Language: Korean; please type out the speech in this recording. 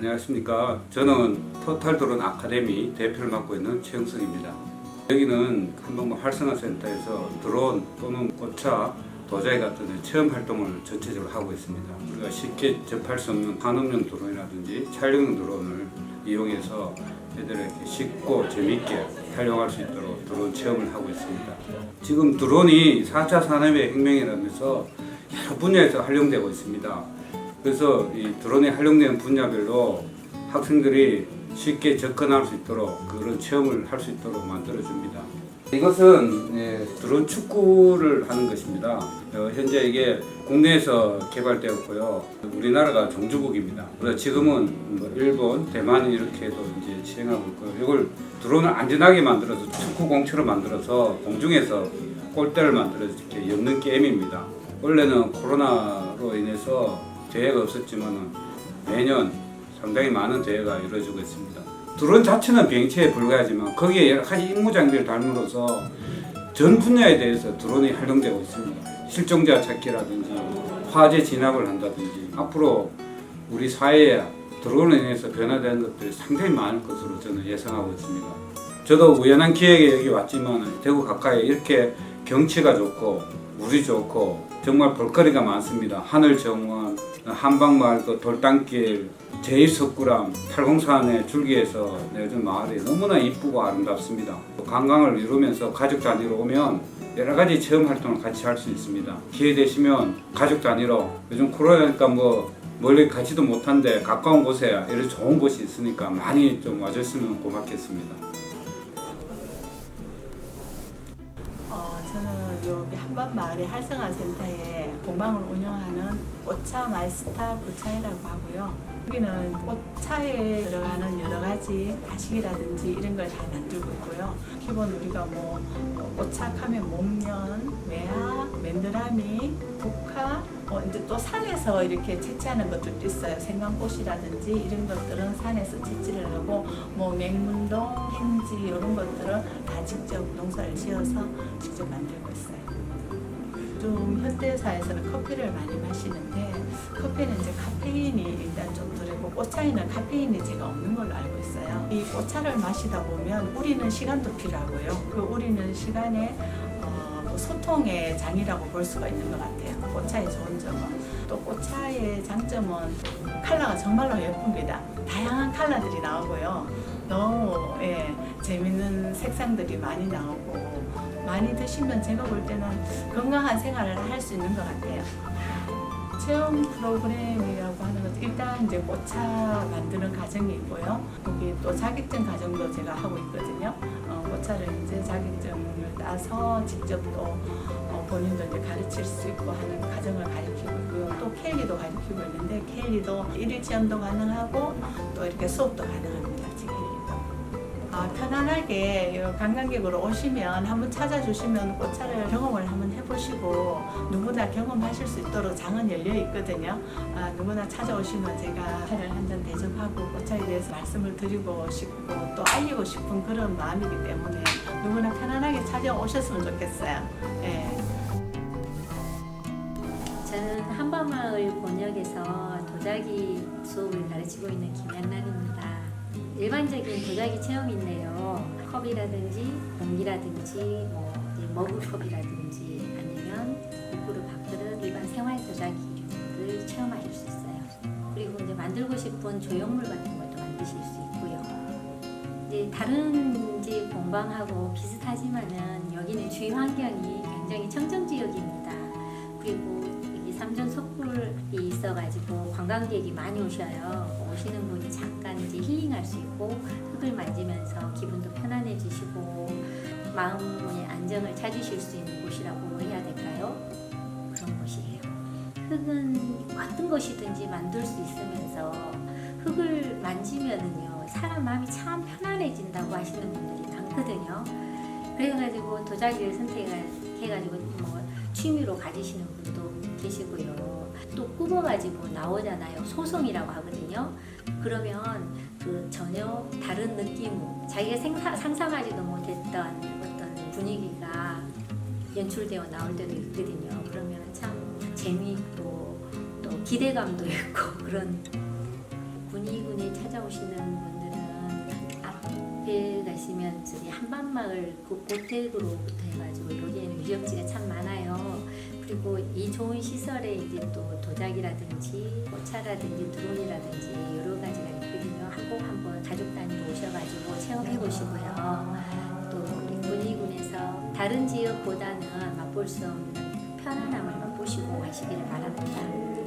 안녕하십니까. 저는 토탈 드론 아카데미 대표를 맡고 있는 최영석입니다. 여기는 한동부 활성화센터에서 드론 또는 꽃차, 도자기 같은 체험 활동을 전체적으로 하고 있습니다. 우리가 쉽게 접할 수 없는 산업용 드론이라든지 촬영용 드론을 이용해서 애들에게 쉽고 재밌게 활용할 수 있도록 드론 체험을 하고 있습니다. 지금 드론이 4차 산업의 혁명이라면서 여러 분야에서 활용되고 있습니다. 그래서 이 드론이 활용되는 분야별로 학생들이 쉽게 접근할 수 있도록 그런 체험을 할 수 있도록 만들어 줍니다. 이것은 예, 드론 축구를 하는 것입니다. 어, 현재 이게 국내에서 개발되었고요. 우리나라가 종주국입니다. 그래서 지금은 뭐 일본, 대만 이렇게도 이제 시행하고 있고요. 이걸 드론을 안전하게 만들어서 축구 공처럼 만들어서 공중에서 골대를 만들어 이렇게 엮는 게임입니다. 원래는 코로나로 인해서 대회가 없었지만 매년 상당히 많은 대회가 이루어지고 있습니다. 드론 자체는 비행체에 불과하지만 거기에 여러 가지 임무 장비를 달므로써 전 분야에 대해서 드론이 활용되고 있습니다. 실종자 찾기라든지 화재 진압을 한다든지 앞으로 우리 사회에 드론에 인해서 변화되는 것들이 상당히 많을 것으로 저는 예상하고 있습니다. 저도 우연한 기회에 여기 왔지만 대구 가까이 이렇게 경치가 좋고 물이 좋고 정말 볼거리가 많습니다. 하늘 정원, 한방마을 그 돌담길, 제1석굴암, 팔공산의 줄기에서 내준 마을이 너무나 이쁘고 아름답습니다. 관광을 이루면서 가족 단위로 오면 여러 가지 체험 활동을 같이 할 수 있습니다. 기회 되시면 가족 단위로 요즘 코로나니까 뭐 멀리 가지도 못한데 가까운 곳에 이런 좋은 곳이 있으니까 많이 좀 와줬으면 고맙겠습니다. 여기 한밤마을의 활성화센터에 공방을 운영하는 꽃차 마이스타 구차이라고 하고요. 여기는 꽃차에 들어가는 여러 가지 가식이라든지 이런 걸 다 만들고 있고요. 기본 우리가 뭐 꽃차하면 목련, 매화, 맨드라미, 국화, 어, 이제 또 산에서 이렇게 채취하는 것들도 있어요. 생강꽃이라든지 이런 것들은 산에서 채취를 하고 뭐 맹문동, 행지 이런 것들은 다 직접 농사를 지어서 직접 만들고 있어요. 좀 현대사에서는 커피를 많이 마시는데 커피는 이제 카페인이 일단 좀 들고 꽃차에는 카페인이 제가 없는 걸로 알고 있어요. 이 꽃차를 마시다 보면 우리는 시간도 필요하고요. 그 우리는 시간에 소통의 장이라고 볼 수가 있는 것 같아요. 꽃차의 좋은 점은 또 꽃차의 장점은 컬러가 정말로 예쁩니다. 다양한 컬러들이 나오고요. 너무 예, 재밌는 색상들이 많이 나오고 많이 드시면 제가 볼 때는 건강한 생활을 할 수 있는 것 같아요. 체험 프로그램이라고 하는 것은 일단 이제 꽃차 만드는 과정이 있고요. 여기 또 자격증 과정도 제가 하고 있거든요. 어, 꽃차를 이제 자격증을 따서 직접 또 어, 본인도 이제 가르칠 수 있고 하는 과정을 가르치고 있고요. 또 켈리도 가르치고 있는데 켈리도 일일 체험도 가능하고 또 이렇게 수업도 가능합니다. 아, 편안하게 이 관광객으로 오시면 한번 찾아주시면 꽃차를 경험을 한번 해보시고 누구나 경험하실 수 있도록 장은 열려 있거든요. 아, 누구나 찾아오시면 제가 차를 한 잔 대접하고 꽃차에 대해서 말씀을 드리고 싶고 또 알리고 싶은 그런 마음이기 때문에 누구나 편안하게 찾아오셨으면 좋겠어요. 예. 저는 한밤마을 본역에서 도자기 수업을 가르치고 있는 김양란입니다. 일반적인 도자기 체험인데요. 컵이라든지 공기라든지 뭐 머그컵이라든지 아니면 국그릇 밥그릇 일반 생활 도자기를 체험하실 수 있어요. 그리고 이제 만들고 싶은 조형물 같은 것도 만드실 수 있고요. 이제 다른 이제 공방하고 비슷하지만은 여기는 주위 환경이 굉장히 청정 지역입니다. 그리고 삼전 석굴이 있어가지고 관광객이 많이 오셔요. 오시는 분이 잠깐 이제 힐링할 수 있고 흙을 만지면서 기분도 편안해지시고 마음의 안정을 찾으실 수 있는 곳이라고 해야 될까요? 그런 곳이에요. 흙은 어떤 것이든지 만들 수 있으면서 흙을 만지면은요 사람 마음이 참 편안해진다고 하시는 분들이 많거든요. 그래가지고 도자기를 선택해가지고 뭐 취미로 가지시는 분도 계시고요. 또 꾸며가지고 나오잖아요. 소송이라고 하거든요. 그러면 그 전혀 다른 느낌, 자기가 생사, 상상하지도 못했던 어떤 분위기가 연출되어 나올 때도 있거든요. 그러면 참 재미있고 또 기대감도 있고 그런 군위군에 찾아오시는 분들은 앞에 가시면 저기 한밤마을 그 보태그로부터 해가지고 유적지가 참 많아요. 그리고 이 좋은 시설에 이제 또 도자기라든지 꽃차라든지 드론이라든지 여러 가지가 있거든요. 꼭 한번 가족 단위로 오셔가지고 체험해 보시고요. 또 우리 군위군에서 다른 지역보다는 맛볼 수 없는 편안함을 맛보시고 가시기를 바랍니다.